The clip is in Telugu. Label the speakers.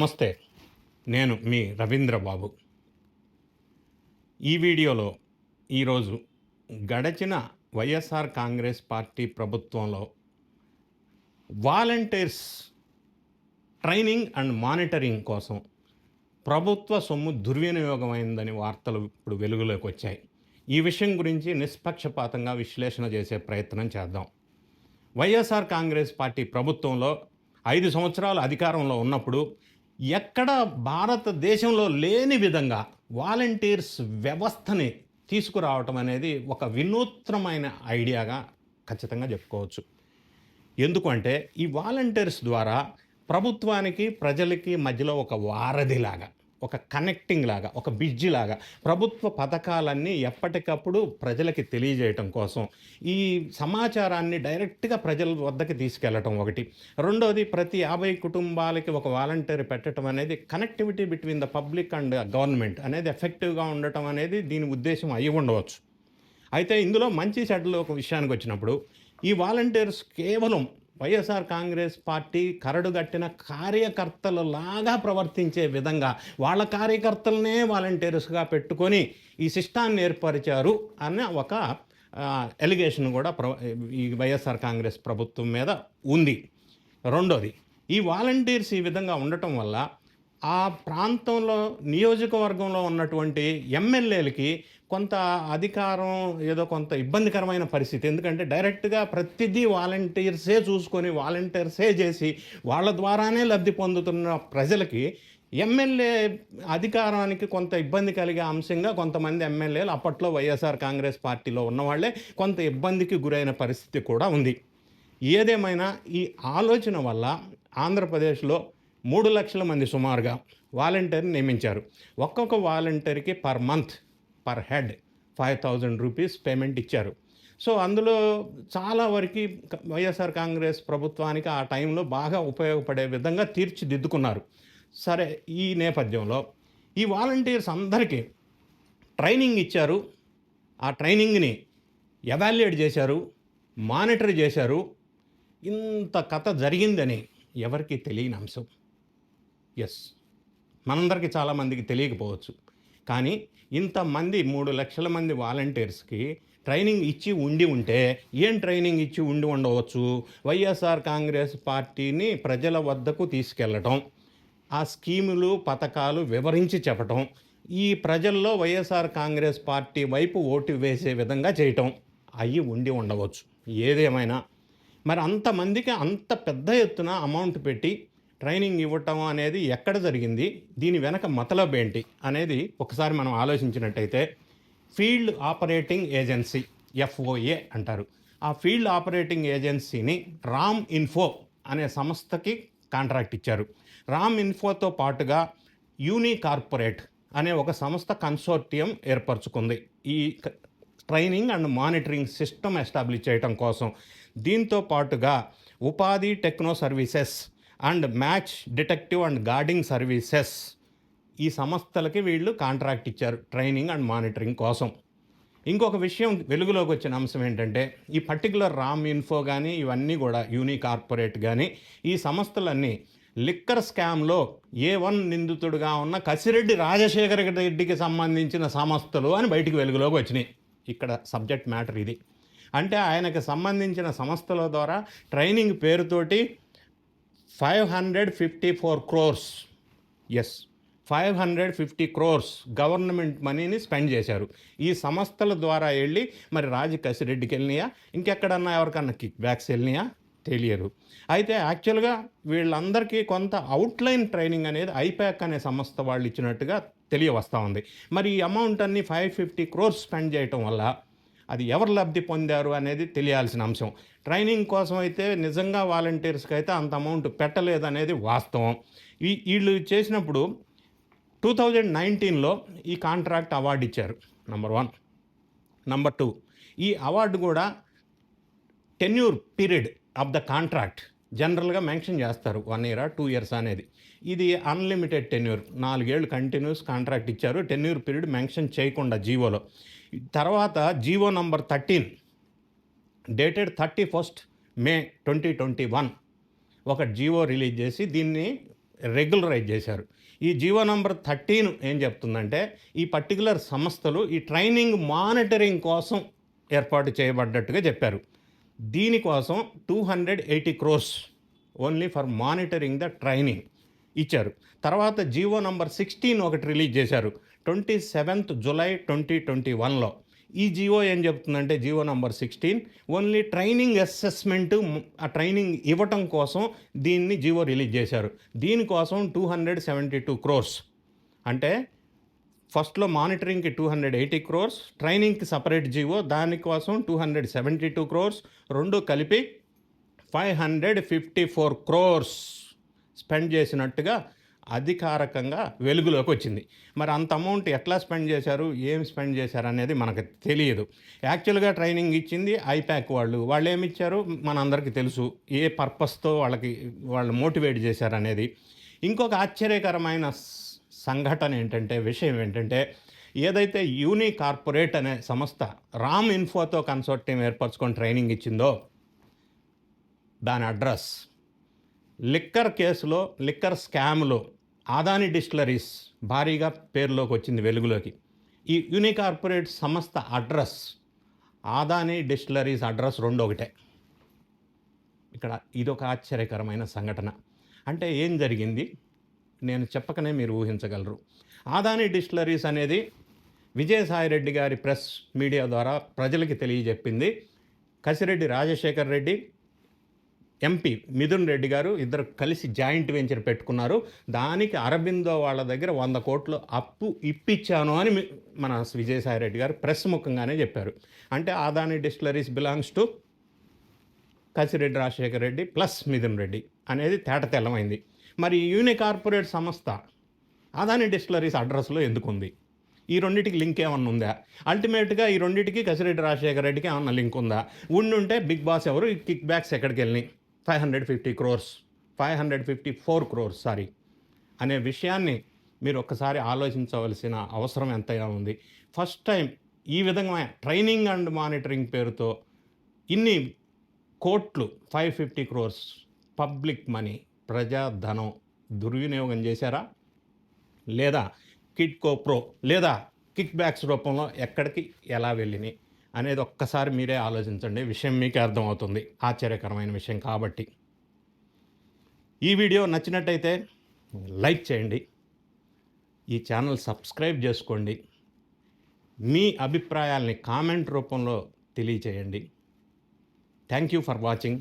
Speaker 1: నమస్తే నేను మీ రవీంద్ర బాబు ఈ వీడియోలో ఈరోజు గడచిన వైఎస్ఆర్ కాంగ్రెస్ పార్టీ ప్రభుత్వంలో వాలంటీర్స్ ట్రైనింగ్ అండ్ మానిటరింగ్ కోసం ప్రభుత్వ సొమ్ము దుర్వినియోగమైందని వార్తలు ఇప్పుడు వెలుగులోకి వచ్చాయి. ఈ విషయం గురించి నిష్పక్షపాతంగా విశ్లేషణ చేసే ప్రయత్నం చేద్దాం. వైఎస్ఆర్ కాంగ్రెస్ పార్టీ ప్రభుత్వంలో ఐదు సంవత్సరాలు అధికారంలో ఉన్నప్పుడు ఎక్కడ భారతదేశంలో లేని విధంగా వాలంటీర్స్ వ్యవస్థని తీసుకురావటం అనేది ఒక వినూత్నమైన ఐడియాగా ఖచ్చితంగా చెప్పుకోవచ్చు. ఎందుకంటే ఈ వాలంటీర్స్ ద్వారా ప్రభుత్వానికి ప్రజలకి మధ్యలో ఒక వారధిలాగా ఒక కనెక్టింగ్ లాగా ఒక బిడ్జి లాగా ప్రభుత్వ పథకాలన్నీ ఎప్పటికప్పుడు ప్రజలకి తెలియజేయటం కోసం ఈ సమాచారాన్ని డైరెక్ట్గా ప్రజల వద్దకి తీసుకెళ్ళటం ఒకటి. రెండోది ప్రతి యాభై కుటుంబాలకి ఒక వాలంటీర్ పెట్టడం అనేది connectivity between the public and government అనేది ఎఫెక్టివ్గా ఉండటం అనేది దీని ఉద్దేశం అయి ఉండవచ్చు. అయితే ఇందులో మంచి చెడ్డలు ఒక విషయానికి వచ్చినప్పుడు ఈ వాలంటీర్స్ కేవలం వైఎస్ఆర్ కాంగ్రెస్ పార్టీ కరడుగట్టిన కార్యకర్తలలాగా ప్రవర్తించే విధంగా వాళ్ళ కార్యకర్తలనే వాలంటీర్స్గా పెట్టుకొని ఈ సిస్టాన్ని ఏర్పరిచారు అన్న ఒక ఎలిగేషన్ కూడా ప్ర ఈ వైఎస్ఆర్ కాంగ్రెస్ ప్రభుత్వం మీద ఉంది. రెండోది ఈ వాలంటీర్స్ ఈ విధంగా ఉండటం వల్ల ఆ ప్రాంతంలో నియోజకవర్గంలో ఉన్నటువంటి ఎమ్మెల్యేలకి కొంత అధికారం ఏదో కొంత ఇబ్బందికరమైన పరిస్థితి. ఎందుకంటే డైరెక్ట్గా ప్రతిదీ వాలంటీర్సే చూసుకొని వాలంటీర్సే చేసి వాళ్ళ ద్వారానే లబ్ధి పొందుతున్న ప్రజలకి ఎమ్మెల్యే అధికారానికి కొంత ఇబ్బంది కలిగే అంశంగా కొంతమంది ఎమ్మెల్యేలు అప్పట్లో వైఎస్ఆర్ కాంగ్రెస్ పార్టీలో ఉన్నవాళ్ళే కొంత ఇబ్బందికి గురైన పరిస్థితి కూడా ఉంది. ఏదేమైనా ఈ ఆలోచన వల్ల ఆంధ్రప్రదేశ్లో మూడు లక్షల మంది సుమారుగా వాలంటీర్ని నియమించారు. ఒక్కొక్క వాలంటీర్కి per month per head five thousand rupees payment ఇచ్చారు. సో అందులో చాలా వరకు వైఎస్ఆర్ కాంగ్రెస్ ప్రభుత్వానికి ఆ టైంలో బాగా ఉపయోగపడే విధంగా తీర్చిదిద్దుకున్నారు. సరే ఈ నేపథ్యంలో ఈ వాలంటీర్స్ అందరికీ ట్రైనింగ్ ఇచ్చారు. ఆ ట్రైనింగ్ని ఎవాల్యుయేట్ చేశారు మానిటర్ చేశారు. ఇంత కథ జరిగిందని ఎవరికి తెలియని అంశం. ఎస్ మనందరికీ చాలామందికి తెలియకపోవచ్చు. కానీ ఇంతమంది మూడు లక్షల మంది వాలంటీర్స్కి ట్రైనింగ్ ఇచ్చి ఉండి ఉంటే ఏం ట్రైనింగ్ ఇచ్చి ఉండి ఉండవచ్చు? వైఎస్ఆర్ కాంగ్రెస్ పార్టీని ప్రజల వద్దకు తీసుకెళ్ళటం ఆ స్కీములు పథకాలు వివరించి చెప్పటం ఈ ప్రజల్లో వైఎస్ఆర్ కాంగ్రెస్ పార్టీ వైపు ఓటు వేసే విధంగా చేయటం అయ్యి ఉండి ఉండవచ్చు. ఏదేమైనా. మరి అంతమందికి అంత పెద్ద ఎత్తున అమౌంట్ పెట్టి ట్రైనింగ్ ఇవ్వటం అనేది ఎక్కడ జరిగింది? దీని వెనక మతలబ్ ఏంటి? అనేది ఒకసారి మనం ఆలోచించినట్టయితే ఫీల్డ్ ఆపరేటింగ్ ఏజెన్సీ ఎఫ్ఓఏ అంటారు. ఆ ఫీల్డ్ ఆపరేటింగ్ ఏజెన్సీని రామ్ ఇన్ఫో అనే సంస్థకి కాంట్రాక్ట్ ఇచ్చారు. రామ్ ఇన్ఫోతో పాటుగా యూని కార్పొరేట్ అనే ఒక సంస్థ కన్సోర్టియం ఏర్పరచుకుంది. ఈ training and monitoring system establish చేయటం కోసం. దీంతో పాటుగా Upadhi techno services and match detective and guarding services. ఈ సంస్థలకి వీళ్ళు కాంట్రాక్ట్ ఇచ్చారు ట్రైనింగ్ అండ్ మానిటరింగ్ కోసం. ఇంకొక విషయం వెలుగులోకి వచ్చిన అంశం ఏంటంటే ఈ పర్టికులర్ రామ్ ఇన్ఫో కానీ ఇవన్నీ కూడా యూని కార్పొరేట్ కానీ ఈ సంస్థలన్నీ లిక్కర్ స్కామ్లో ఏ వన్ నిందితుడుగా ఉన్న కసిరెడ్డి రాజశేఖర రెడ్డికి సంబంధించిన సంస్థలు అని బయటికి వెలుగులోకి వచ్చినాయి. ఇక్కడ సబ్జెక్ట్ మ్యాటర్ ఇది. అంటే ఆయనకు సంబంధించిన సంస్థల ద్వారా ట్రైనింగ్ పేరుతోటి five hundred fifty four crores. Yes five hundred fifty crores government మనీని స్పెండ్ చేశారు. ఈ సంస్థల ద్వారా వెళ్ళి మరి రాజు కసిరెడ్డికి వెళ్ళినాయా? ఇంకెక్కడన్నా ఎవరికన్నా కిక్ బ్యాక్స్ వెళ్ళినాయా? తెలియదు. అయితే యాక్చువల్గా వీళ్ళందరికీ కొంత అవుట్లైన్ ట్రైనింగ్ అనేది ఐపాక్ అనే సంస్థ వాళ్ళు ఇచ్చినట్టుగా తెలియవస్తూ ఉంది. మరి ఈ అమౌంట్ అన్ని ఫైవ్ ఫిఫ్టీ క్రోర్స్ స్పెండ్ చేయటం వల్ల అది ఎవరు లబ్ధి పొందారు అనేది తెలియాల్సిన అంశం. ట్రైనింగ్ కోసం అయితే నిజంగా వాలంటీర్స్కి అయితే అంత అమౌంట్ పెట్టలేదు అనేది వాస్తవం. ఈ వీళ్ళు చేసినప్పుడు టూ థౌజండ్ నైన్టీన్లో ఈ కాంట్రాక్ట్ అవార్డు ఇచ్చారు నంబర్ వన్. నంబర్ టూ ఈ అవార్డు కూడా tenure period of the contract జనరల్గా మెన్షన్ చేస్తారు వన్ ఇయర్ టూ ఇయర్స్ అనేది. ఇది అన్లిమిటెడ్ టెన్యూర్ నాలుగేళ్ళు కంటిన్యూస్ కాంట్రాక్ట్ ఇచ్చారు టెన్యూర్ పీరియడ్ మెన్షన్ చేయకుండా జీవోలో. తర్వాత GO number thirteen dated thirty first May twenty twenty one ఒక జీవో రిలీజ్ చేసి దీన్ని రెగ్యులరైజ్ చేశారు. ఈ జీవో నంబర్ థర్టీన్ ఏం చెప్తుందంటే ఈ పర్టికులర్ సంస్థలు ఈ ట్రైనింగ్ మానిటరింగ్ కోసం ఏర్పాటు చేయబడ్డట్టుగా చెప్పారు. దీనికోసం two hundred eighty crores only for monitoring the training. ఇచ్చారు. తర్వాత జీవో నంబర్ సిక్స్టీన్ ఒకటి రిలీజ్ చేశారు. Twenty seventh July twenty twenty వన్లో. ఈ జియో ఏం చెప్తుందంటే GO number sixteen only training assessment ఆ ట్రైనింగ్ ఇవ్వటం కోసం దీన్ని జియో రిలీజ్ చేశారు. దీనికోసం two hundred seventy two crores. అంటే ఫస్ట్లో మానిటరింగ్కి టూ హండ్రెడ్ ఎయిటీ క్రోర్స్ ట్రైనింగ్కి సపరేట్ జీవో దానికోసం two hundred seventy two crores రెండు కలిపి five hundred fifty four crores. Spend చేసినట్టుగా అధికారికంగా వెలుగులోకి వచ్చింది. మరి అంత అమౌంట్ ఎట్లా స్పెండ్ చేశారు? ఏం స్పెండ్ చేశారు అనేది మనకు తెలియదు. యాక్చువల్గా ట్రైనింగ్ ఇచ్చింది ఐప్యాక్ వాళ్ళు. వాళ్ళు ఏమి ఇచ్చారు? మనందరికీ తెలుసు. ఏ పర్పస్తో వాళ్ళకి వాళ్ళు మోటివేట్ చేశారు అనేది. ఇంకొక ఆశ్చర్యకరమైన సంఘటన ఏంటంటే విషయం ఏంటంటే ఏదైతే యూని కార్పొరేట్ అనే సంస్థ రామ్ ఇన్ఫోతో కన్సోర్టియం ఏర్పరచుకొని ట్రైనింగ్ ఇచ్చిందో దాని అడ్రస్ లిక్కర్ కేసులో లిక్కర్ స్కామ్లో ఆదాని డిస్టిలరీస్ భారీగా పేరులోకి వచ్చింది వెలుగులోకి. ఈ యూని కార్పొరేట్ సంస్థ అడ్రస్ ఆదాని డిస్టిలరీస్ అడ్రస్ రెండు ఒకటే. ఇక్కడ ఇదొక ఆశ్చర్యకరమైన సంఘటన. అంటే ఏం జరిగింది? నేను చెప్పకనే మీరు ఊహించగలరు. ఆదాని డిస్టిలరీస్ అనేది విజయసాయిరెడ్డి గారి ప్రెస్ మీడియా ద్వారా ప్రజలకి తెలియజెప్పింది. కసిరెడ్డి రాజశేఖర్ రెడ్డి ఎంపీ మిథున్ రెడ్డి గారు ఇద్దరు కలిసి జాయింట్ వెంచర్ పెట్టుకున్నారు. దానికి అరబిందో వాళ్ళ దగ్గర వంద కోట్లు అప్పు ఇప్పించాను అని మన విజయసాయి రెడ్డి గారు ప్రెస్ ముఖంగానే చెప్పారు. అంటే Adani distilleries belongs to Kasireddy Rajasekhar Reddy plus Mithun Reddy అనేది తేట తెల్లమైంది. మరి యూని కార్పొరేట్ సంస్థ అదాని డిస్టిలరీస్ అడ్రస్లో ఎందుకుంది? ఈ రెండింటికి లింక్ ఏమన్నా ఉందా? అల్టిమేట్గా ఈ రెండింటికి కసిరెడ్డి రాజశేఖర రెడ్డికి ఏమన్నా లింక్ ఉందా? ఉండుంటే బిగ్ బాస్ ఎవరు ఈ కిక్ బ్యాక్స్ ఎక్కడికి వెళ్ళినాయి five hundred fifty crores five hundred fifty four crores sorry అనే విషయాన్ని మీరు ఒక్కసారి ఆలోచించవలసిన అవసరం ఎంతైనా ఉంది. ఫస్ట్ టైం ఈ విధంగా ట్రైనింగ్ అండ్ మానిటరింగ్ పేరుతో ఇన్ని కోట్లు five fifty crores public money ప్రజాధనం దుర్వినియోగం చేశారా? లేదా కిట్కో ప్రో లేదా కిక్ బ్యాక్స్ రూపంలో ఎక్కడికి ఎలా వెళ్ళినాయి? అనేది ఒక్కసారి మీరే ఆలోచించండి. విషయం మీకే అర్థమవుతుంది. ఆశ్చర్యకరమైన విషయం కాబట్టి. ఈ వీడియో నచ్చినట్టయితే లైక్ చేయండి. ఈ ఛానల్ సబ్స్క్రైబ్ చేసుకోండి. మీ అభిప్రాయాల్ని కామెంట్ రూపంలో తెలియచేయండి. Thank you for watching.